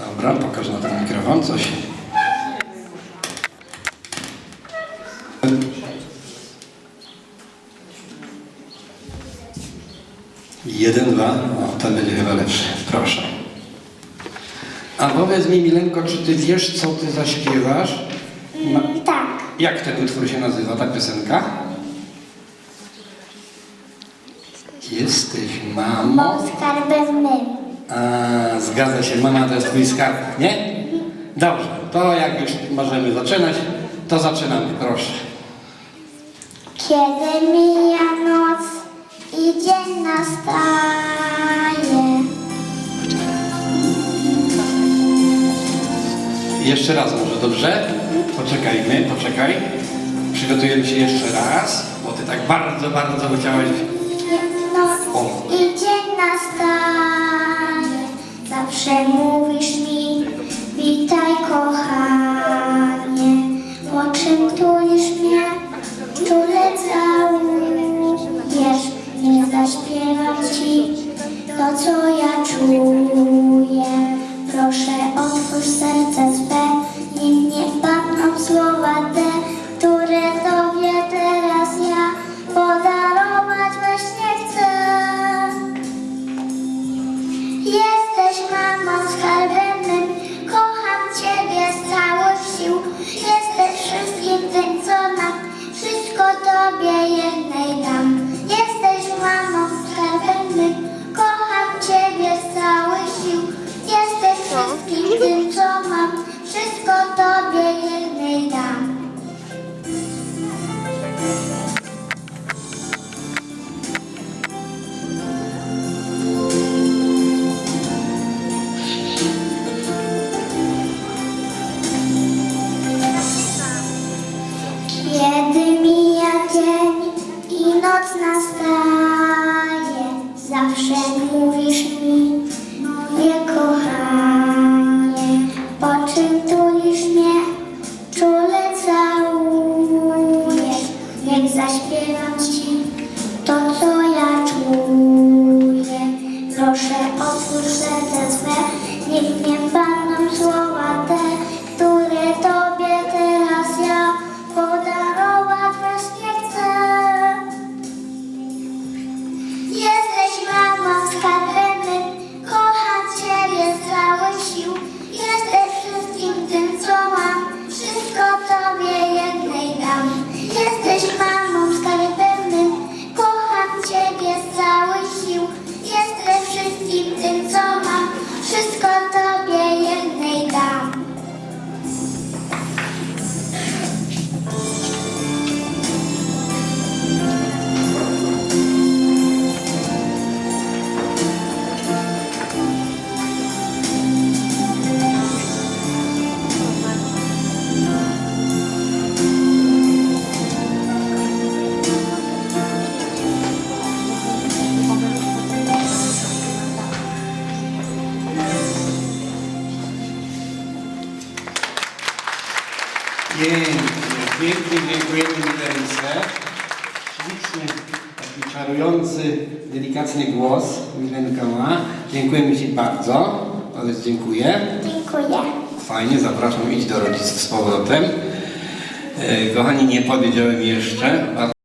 Dobra, pokaż na ten mikrofon coś. Jeden, dwa. O, ten będzie chyba lepszy. Proszę. A powiedz mi, Milenko, czy ty wiesz, co ty zaśpiewasz? Ma- Mm, tak. Jak ten utwór się nazywa, ta piosenka? Jesteś mamą. Bo skarbem mym. A, zgadza się, mama to jest twój skarb, nie? Dobrze, to jak już możemy zaczynać, to zaczynamy, proszę. Kiedy mija noc i dzień nastaje. Jeszcze raz może, dobrze? Poczekajmy, poczekaj. Przygotujemy się jeszcze raz, bo ty tak bardzo, bardzo chciałeś... Noc O. i dzień nastaje. Zawsze mówisz mi, witaj kochanie. Po czym tulisz mnie, czule całujesz. Nie zaśpiewam ci to, co ja czuję. Proszę otwórz serce swe, niech nie padną słowa te, które tobie teraz ja podarować właśnie chcę. Jesteś Tobie jednej zawsze mówisz Pięknie, pięknie dziękujemy Milence. Śliczny, taki czarujący, delikatny głos Milenka ma. Dziękujemy Ci bardzo. Powiedz dziękuję. Dziękuję. Fajnie, zapraszam, idź do rodziców z powrotem. E, Kochani, nie powiedziałem jeszcze,